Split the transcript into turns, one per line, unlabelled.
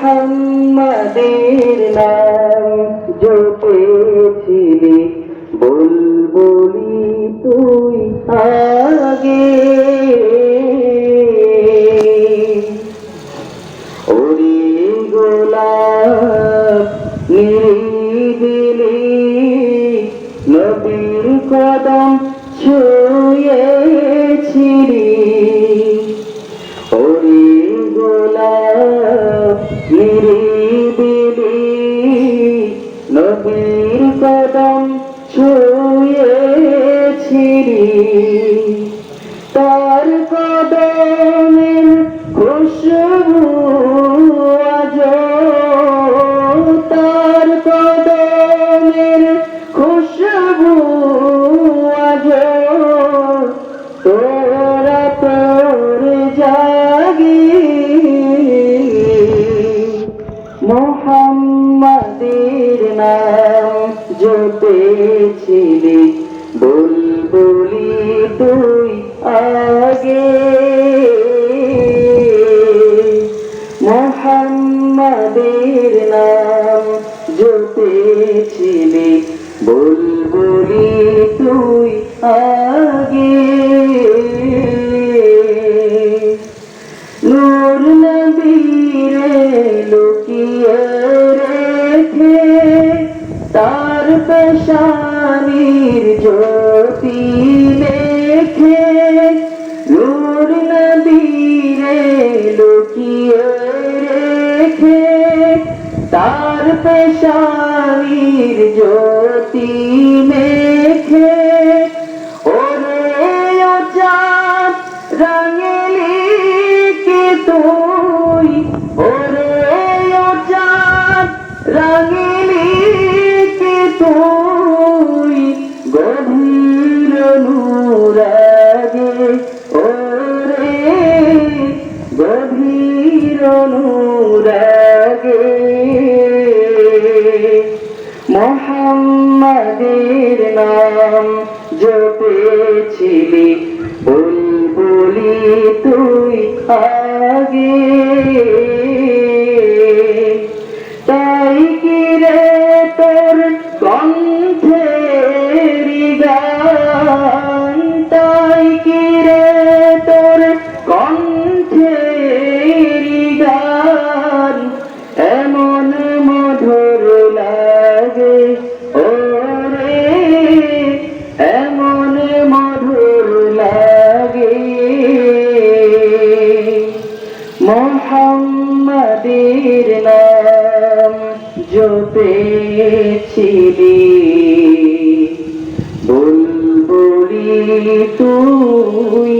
মোহাম্মদের নাম জপেছিলি। বুলবুলি তুই আগে। ওরে গোলাপ নিরিবিলি নবীর কদম ছুঁয়েছিলি গোলাপ নিরিবিলি নবীর কদম ছুঁয়েছিলি তার কদমের মোহাম্মদের নাম জপেছিলি বুলবুলি তুই আগে। মোহাম্মদের নাম জপেছিলি বুলবুলি তুই আগে। পেশানির জ্যোতি লেখে নূর নবীরে লুকিয়ে রেখে তার পেশানির জ্যোতি লেখে ওরে চাঁদ রঙেলি তুই? ওরে চাঁদ রঙেলি কে তুই গভীর নুরাগে ওরে গভীর নুরাগে মোহাম্মদের নাম জপেছিলি বুলবুলি তুই আগে। পেয়েছিলি বুলবুলি তুই